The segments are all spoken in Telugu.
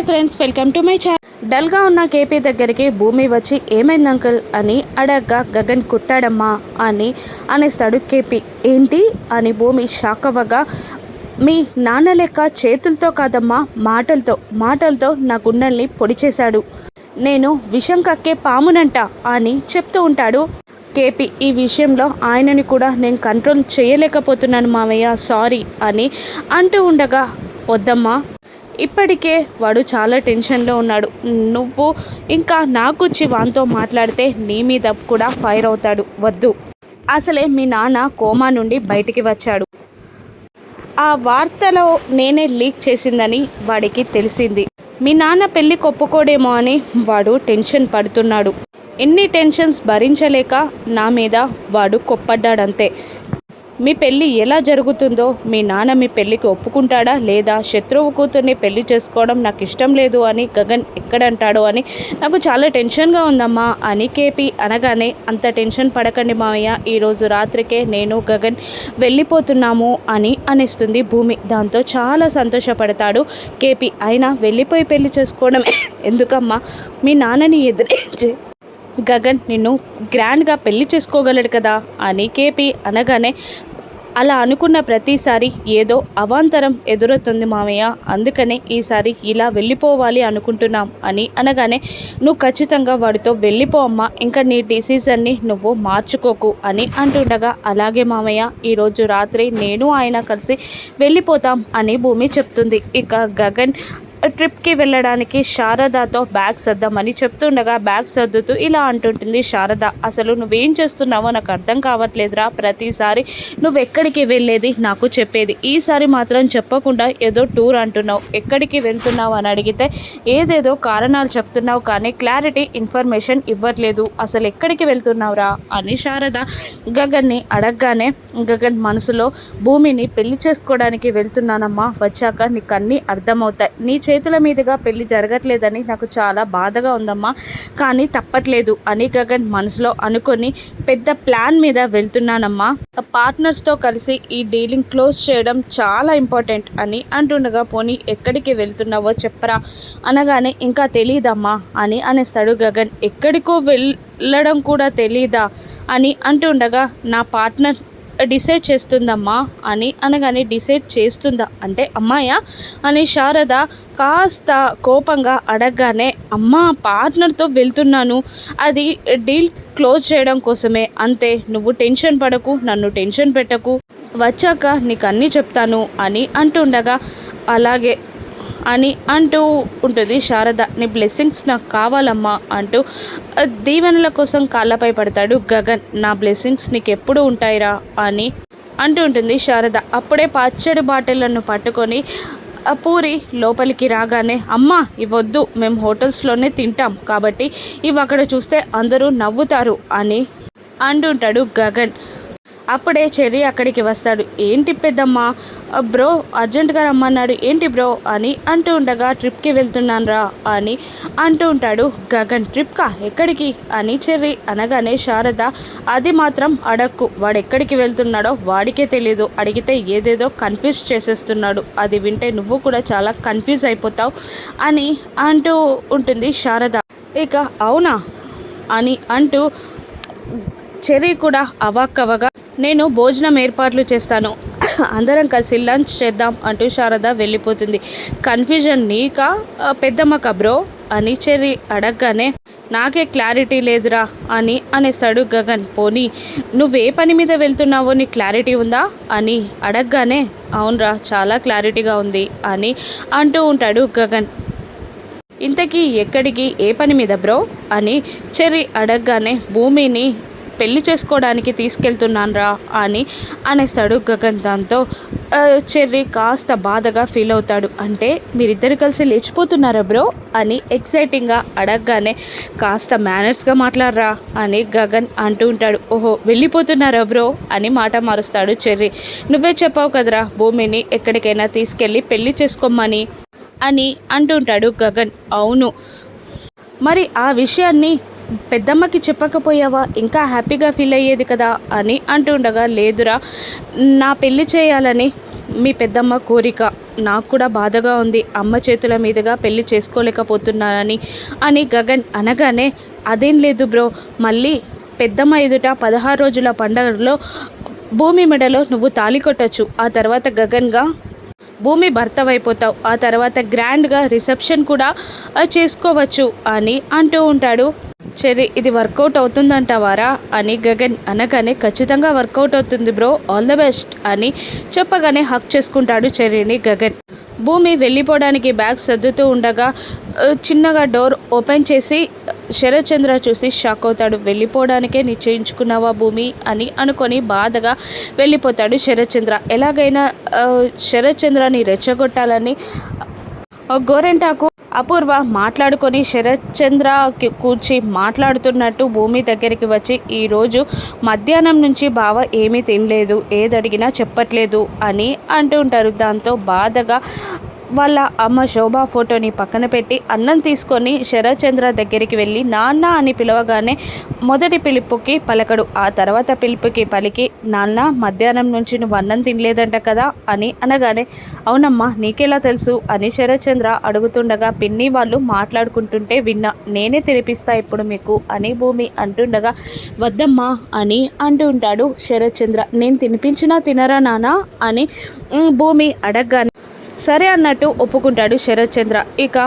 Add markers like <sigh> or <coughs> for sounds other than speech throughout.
Hi friends welcome to my channel డల్గా ఉన్న కేపీ దగ్గరికి భూమి వచ్చి ఏమైంది అంకుల్? అని అడగ్గా గగన్ కుట్టాడమ్మా అని అనేస్తాడు కేపీ. ఏంటి? అని భూమి షాక్ అవ్వగా మీ నాన్న లెక్క చేతులతో కాదమ్మా మాటలతో. మాటలతో నా గుండెల్ని పొడి చేశాడు. నేను విషం కక్కే పామునంట అని చెప్తూ ఉంటాడు కేపీ. ఈ విషయంలో ఆయనని కూడా నేను కంట్రోల్ చేయలేకపోతున్నాను మావయ్య సారీ అని అంటూ ఉండగా వద్దమ్మా ఇప్పటికే వాడు చాలా టెన్షన్లో ఉన్నాడు. నువ్వు ఇంకా నాకొచ్చి వానితో మాట్లాడితే నీ మీద కూడా ఫైర్ అవుతాడు. వద్దు. అసలే మీ నాన్న కోమా నుండి బయటికి వచ్చాడు. ఆ వార్తలో నేనే లీక్ చేసిందని వాడికి తెలిసింది. మీ నాన్న పెళ్ళి కొప్పుకోడేమో అని వాడు టెన్షన్ పడుతున్నాడు. ఎన్ని టెన్షన్స్ భరించలేక నా మీద వాడు కొప్పడ్డాడంతే. మీ పెళ్ళి ఎలా జరుగుతుందో మీ నాన్న మీ పెళ్ళికి ఒప్పుకుంటాడా లేదా శత్రువు కూతుర్ని పెళ్ళి చేసుకోవడం నాకు ఇష్టం లేదు అని గగన్ ఎక్కడంటాడో అని నాకు చాలా టెన్షన్గా ఉందమ్మా అని కేపీ అనగానే అంత టెన్షన్ పడకండి మామయ్య ఈరోజు రాత్రికే నేను గగన్ వెళ్ళిపోతున్నాము అని అనేస్తుంది భూమి. దాంతో చాలా సంతోషపడతాడు కేపీ. అయినా వెళ్ళిపోయి పెళ్ళి చేసుకోవడం <coughs> ఎందుకమ్మా? మీ నాన్నని ఎదిరించి గగన్ నిన్ను గ్రాండ్గా పెళ్ళి చేసుకోగలడు కదా అని కేపీ అనగానే అలా అనుకున్న ప్రతిసారి ఏదో అవాంతరం ఎదురవుతుంది మామయ్య. అందుకనే ఈసారి ఇలా వెళ్ళిపోవాలి అనుకుంటున్నాం అని అనగానే నువ్వు ఖచ్చితంగా వాడితో వెళ్ళిపో అమ్మా. ఇంకా నీ డిసిజన్ని నువ్వు మార్చుకోకు అని అంటుండగా అలాగే మామయ్య. ఈరోజు రాత్రి నేను ఆయన కలిసి వెళ్ళిపోతాం అని భూమి చెప్తుంది. ఇక గగన్ ట్రిప్కి వెళ్ళడానికి శారదతో బ్యాగ్ సర్దామని చెప్తుండగా బ్యాగ్ సర్దుతూ ఇలా అంటుంటుంది శారద అసలు నువ్వేం చేస్తున్నావో నాకు అర్థం కావట్లేదురా. ప్రతిసారి నువ్వు ఎక్కడికి వెళ్ళేది నాకు చెప్పేది. ఈసారి మాత్రం చెప్పకుండా ఏదో టూర్ అంటున్నావు. ఎక్కడికి వెళ్తున్నావు అని అడిగితే ఏదేదో కారణాలు చెప్తున్నావు కానీ క్లారిటీ ఇన్ఫర్మేషన్ ఇవ్వట్లేదు. అసలు ఎక్కడికి వెళ్తున్నావురా? అని శారద గగన్ని అడగగానే గగన్ మనసులో భూమిని పెళ్ళి చేసుకోవడానికి వెళ్తున్నానమ్మా. వచ్చాక నీకు అన్నీ అర్థమవుతాయి. నీ చేతుల మీదుగా పెళ్ళి జరగట్లేదని నాకు చాలా బాధగా ఉందమ్మా. కానీ తప్పట్లేదు. అని గగన్ మనసులో అనుకొని పెద్ద ప్లాన్ మీద వెళ్తున్నానమ్మా. పార్ట్నర్స్తో కలిసి ఈ డీలింగ్ క్లోజ్ చేయడం చాలా ఇంపార్టెంట్ అని అంటుండగా పోనీ ఎక్కడికి వెళ్తున్నావో చెప్పరా? అనగానే ఇంకా తెలియదమ్మా అని అనేస్తాడు గగన్. ఎక్కడికో వెళ్ళడం కూడా తెలీదా? అని అంటుండగా నా పార్ట్నర్ డిసైడ్ చేస్తుందమ్మా అని అనగానే డిసైడ్ చేస్తుందా? అంటే అమ్మాయా? అని శారద కాస్త కోపంగా అడగగానే అమ్మ పార్ట్నర్తో వెళ్తున్నాను. అది డీల్ క్లోజ్ చేయడం కోసమే. అంతే నువ్వు టెన్షన్ పడకు నన్ను టెన్షన్ పెట్టకు. వచ్చాక నీకు అన్నీ చెప్తాను అని అంటుండగా అలాగే అని అంటూ ఉంటుంది. శారద నీ బ్లెస్సింగ్స్ నాకు కావాలమ్మా అంటూ దీవెనల కోసం కాళ్ళపై పడతాడు గగన్. నా బ్లెస్సింగ్స్ నీకు ఎప్పుడు ఉంటాయిరా? అని అంటూ ఉంటుంది శారద. అప్పుడే పచ్చడి బాటిళ్ళను పట్టుకొని పూరి లోపలికి రాగానే అమ్మ ఇవ్వద్దు. మేము హోటల్స్లోనే తింటాం. కాబట్టి ఇవి అక్కడ చూస్తే అందరూ నవ్వుతారు అని అంటుంటాడు గగన్. అప్పుడే చెర్రీ అక్కడికి వస్తాడు. ఏంటి పెద్దమ్మ? బ్రో అర్జెంటుగా రమ్మన్నాడు. ఏంటి బ్రో? అని అంటూ ఉండగా ట్రిప్కి వెళ్తున్నాను రా అని అంటూ ఉంటాడు. గగన్ ట్రిప్కా ఎక్కడికి? అని చెర్రీ అనగానే శారద అది మాత్రం అడక్కు. వాడు ఎక్కడికి వెళ్తున్నాడో వాడికే తెలియదు అడిగితే ఏదేదో కన్ఫ్యూజ్ చేసేస్తున్నాడు. అది వింటే నువ్వు కూడా చాలా కన్ఫ్యూజ్ అయిపోతావు అని అంటూ ఉంటుంది శారద. ఇక అవునా? అని అంటూ చెర్రీ కూడా అవాక్కవగా నేను భోజనం ఏర్పాట్లు చేస్తాను. అందరం కలిసి లంచ్ చేద్దాం అంటూ శారద వెళ్ళిపోతుంది. కన్ఫ్యూజన్ నీకా పెద్దమ్మక బ్రో అని చెర్రీ అడగగానే నాకే క్లారిటీ లేదురా అని అనేస్తాడు గగన్. పోనీ నువ్వే పని మీద వెళ్తున్నావో నీ క్లారిటీ ఉందా? అని అడగగానే అవునరా చాలా క్లారిటీగా ఉంది అని అంటూ ఉంటాడు గగన్. ఇంతకీ ఎక్కడికి ఏ పని మీద బ్రో? అని చెర్రీ అడగగానే భూమిని పెళ్ళి చేసుకోవడానికి తీసుకెళ్తున్నాను రా అని అనేస్తాడు గగన్ దాంతో. చెర్రీ కాస్త బాధగా ఫీల్ అవుతాడు. అంటే మీరిద్దరు కలిసి లేచిపోతున్నారా బ్రో? అని ఎక్సైటింగ్గా అడగగానే కాస్త మేనర్స్గా మాట్లాడరా అని గగన్ అంటూ ఉంటాడు. ఓహో వెళ్ళిపోతున్నారా బ్రో? అని మాట మారుస్తాడు చెర్రీ. నువ్వే చెప్పావు కదరా భూమిని ఎక్కడికైనా తీసుకెళ్ళి పెళ్ళి చేసుకోమని అని అంటుంటాడు గగన్. అవును. మరి ఆ విషయాన్ని పెద్దమ్మకి చెప్పకపోయావా? ఇంకా హ్యాపీగా ఫీల్ అయ్యేది కదా అని అంటుండగా లేదురా నా పెళ్ళి చేయాలని మీ పెద్దమ్మ కోరిక. నాకు కూడా బాధగా ఉంది. అమ్మ చేతుల మీదుగా పెళ్ళి చేసుకోలేకపోతున్నానని అని గగన్ అనగానే అదేం లేదు బ్రో మళ్ళీ పెద్దమ్మ ఎదుట పదహారు రోజుల పండగలో భూమి మెడలో నువ్వు తాళి కొట్టచ్చు. ఆ తర్వాత గగన్గా భూమి భర్తవైపోతావు ఆ తర్వాత గ్రాండ్గా రిసెప్షన్ కూడా చేసుకోవచ్చు అని అంటూ ఉంటాడు చెర్రీ ఇది వర్కౌట్ అవుతుందంటావారా అని గగన్ అనగానే ఖచ్చితంగా వర్కౌట్ అవుతుంది బ్రో ఆల్ ద బెస్ట్ అని చెప్పగానే హక్ చేసుకుంటాడు చెర్రీని గగన్. భూమి వెళ్ళిపోవడానికి బ్యాగ్ సర్దుతూ ఉండగా చిన్నగా డోర్ ఓపెన్ చేసి శరత్చంద్ర చూసి షాక్ అవుతాడు. వెళ్ళిపోవడానికే నిశ్చయించుకున్నావా భూమి? అని అనుకొని బాధగా వెళ్ళిపోతాడు శరత్చంద్ర. ఎలాగైనా శరత్చంద్రని రెచ్చగొట్టాలని ఆ గోరెంటాకు అపూర్వ మాట్లాడుకొని శరత్చంద్రకి కూర్చి మాట్లాడుతున్నట్టు భూమి దగ్గరికి వచ్చి ఈరోజు మధ్యాహ్నం నుంచి బావ ఏమీ తినలేదు ఏదడిగినా చెప్పట్లేదు అని అంటూ ఉంటారు. దాంతో బాధగా వాళ్ళ అమ్మ శోభా ఫోటోని పక్కన పెట్టి అన్నం తీసుకొని శరత్చంద్ర దగ్గరికి వెళ్ళి నాన్న అని పిలవగానే మొదటి పిలుపుకి పలకడు. ఆ తర్వాత పిలుపుకి పలికి నాన్న మధ్యాహ్నం నుంచి నువ్వు అన్నం తినలేదంట కదా అని అనగానే అవునమ్మా నీకెలా తెలుసు? అని శరత్చంద్ర అడుగుతుండగా పిన్ని వాళ్ళు మాట్లాడుకుంటుంటే విన్నా నేనే తినిపిస్తా ఇప్పుడు మీకు అని భూమి అంటుండగా వద్దమ్మా అని అంటూ ఉంటాడు శరత్చంద్ర. నేను తినిపించినా తినరా నాన్న? అని భూమి అడగగానే సరే అన్నట్టు ఒప్పుకుంటాడు శరత్చంద్ర ఇక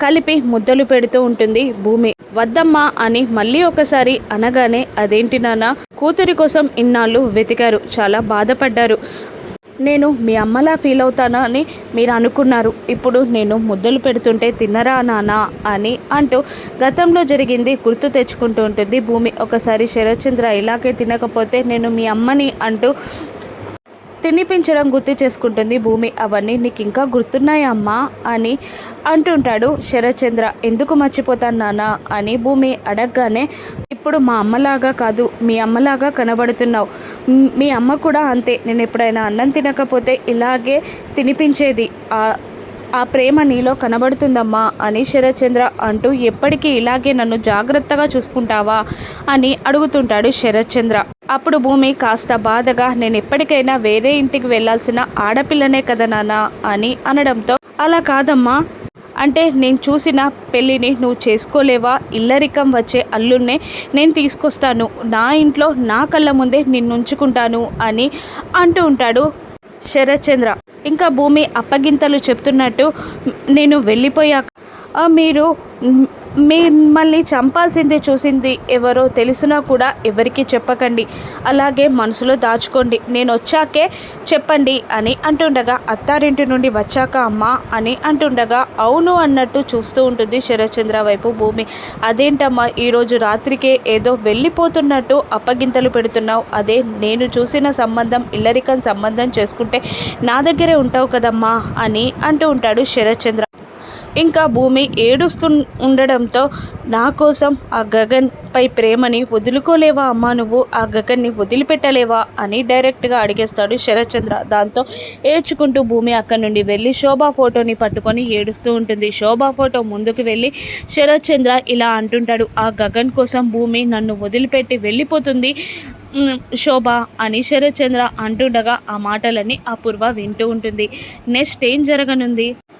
కలిపి ముద్దలు పెడుతూ ఉంటుంది భూమి. వద్దమ్మా అని మళ్ళీ ఒకసారి అనగానే అదేంటి నాన్న? కూతురి కోసం ఇన్నాళ్ళు వెతికారు. చాలా బాధపడ్డారు. నేను మీ అమ్మలా ఫీల్ అవుతానా? అని మీరు అనుకున్నారు. ఇప్పుడు నేను ముద్దలు పెడుతుంటే తిన్నరా నానా అని అంటూ గతంలో జరిగింది గుర్తు తెచ్చుకుంటూ ఉంటుంది భూమి. ఒకసారి శరత్చంద్ర ఇలాగే తినకపోతే నేను మీ అమ్మని అంటూ తినిపించడం గుర్తు చేసుకుంటుంది భూమి. అవన్నీ నీకు ఇంకా గుర్తున్నాయమ్మా అని అంటుంటాడు శరత్చంద్ర. ఎందుకు మర్చిపోతాను నాన్న అని భూమి అడగగానే ఇప్పుడు మా అమ్మలాగా కాదు మీ అమ్మలాగా కనబడుతున్నావు. మీ అమ్మ కూడా అంతే. నేను ఎప్పుడైనా అన్నం తినకపోతే ఇలాగే తినిపించేది. ఆ ఆ ప్రేమ నీలో కనబడుతుందమ్మా అని శరత్చంద్ర అంటూ ఎప్పటికీ ఇలాగే నన్ను జాగ్రత్తగా చూసుకుంటావా? అని అడుగుతుంటాడు శరత్చంద్ర. అప్పుడు భూమి కాస్త బాధగా నేను ఎప్పటికైనా వేరే ఇంటికి వెళ్ళాల్సిన ఆడపిల్లనే కదా నాన్న అని అనడంతో అలా కాదమ్మా. అంటే నేను చూసిన పెళ్ళిని నువ్వు చేసుకోలేవా? ఇల్లరికం వచ్చే అల్లున్నే నేను తీసుకొస్తాను. నా ఇంట్లో నా కళ్ళ ముందే నిన్ను ఉంచుకుంటాను అని అంటూ ఉంటాడు శరత్చంద్ర. ఇంకా భూమి అప్పగింతలు చెప్తున్నట్టు నేను వెళ్ళిపోయాక మీరు మిమ్మల్ని చంపాల్సింది చూసింది ఎవరో తెలిసినా కూడా ఎవరికి చెప్పకండి. అలాగే మనసులో దాచుకోండి. నేను వచ్చాకే చెప్పండి అని అంటుండగా అత్తారింటి నుండి వచ్చాక అమ్మా అని అంటుండగా అవును అన్నట్టు చూస్తూ ఉంటుంది శరత్చంద్ర వైపు భూమి. అదేంటమ్మా ఈరోజు రాత్రికే ఏదో వెళ్ళిపోతున్నట్టు అప్పగింతలు పెడుతున్నావు. అదే నేను చూసిన సంబంధం ఇల్లరికన్ సంబంధం చేసుకుంటే నా దగ్గరే ఉంటావు కదమ్మా అని అంటూ ఉంటాడు శరత్చంద్ర. ఇంకా భూమి ఏడుస్తూ ఉండడంతో నా కోసం ఆ గగన్ పై ప్రేమని వదులుకోలేవా అమ్మా నువ్వు? ఆ గగన్ని వదిలిపెట్టలేవా? అని డైరెక్ట్గా అడిగేస్తాడు శరత్చంద్ర. దాంతో ఏడ్చుకుంటూ భూమి అక్కడి నుండి వెళ్ళి శోభా ఫోటోని పట్టుకొని ఏడుస్తూ ఉంటుంది. శోభా ఫోటో ముందుకు వెళ్ళి శరత్చంద్ర ఇలా అంటుంటాడు. ఆ గగన్ కోసం భూమి నన్ను వదిలిపెట్టి వెళ్ళిపోతుంది శోభ అని శరత్చంద్ర అంటుండగా ఆ మాటలని అపూర్వ వింటూ ఉంటుంది. నెక్స్ట్ ఏం జరగనుంది?